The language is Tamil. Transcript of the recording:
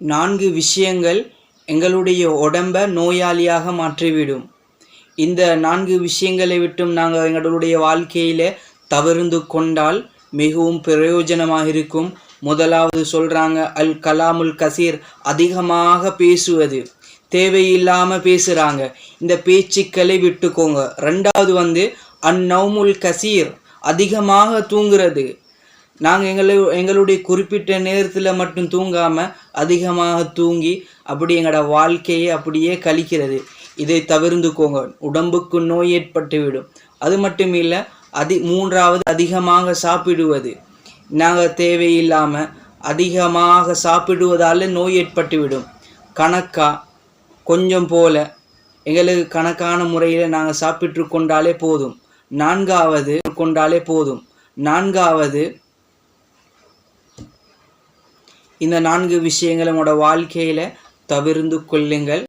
நான்கு விஷயங்கள் எங்களுடைய உடம்ப நோயாளியாக மாற்றிவிடும். இந்த நான்கு விஷயங்களை விட்டும் நாங்கள் எங்களுடைய வாழ்க்கையில் தவிர்ந்து கொண்டால் மிகவும் பிரயோஜனமாக இருக்கும். முதலாவது சொல்கிறாங்க அல் கலாமுல் கசீர் அதிகமாக பேசுவது. தேவையில்லாமல் பேசுகிறாங்க இந்த பேச்சுக்களை விட்டுக்கோங்க. ரெண்டாவது வந்து அந்நவுமுல் கசீர் அதிகமாக தூங்குறது. நாங்கள் எங்களை எங்களுடைய குறிப்பிட்ட நேரத்தில் மட்டும் தூங்காமல் அதிகமாக தூங்கி அப்படி எங்களோட வாழ்க்கையை அப்படியே கழிக்கிறது. இதை தவிர்ந்துக்கோங்க. உடம்புக்கு நோய் ஏற்பட்டுவிடும். அது மட்டும் இல்லை அதி மூன்றாவது அதிகமாக சாப்பிடுவது. நாங்கள் தேவையில்லாமல் அதிகமாக சாப்பிடுவதால் நோய் ஏற்பட்டுவிடும். கணக்காக கொஞ்சம் போல. எங்களுக்கு கணக்கான முறையில் நாங்கள் சாப்பிட்டு கொண்டாலே போதும். நான்காவது கொண்டாலே போதும். நான்காவது இந்த நான்கு விஷயங்களை உங்களோட வாழ்க்கையில் தவிர்ந்து கொள்ளுங்கள்.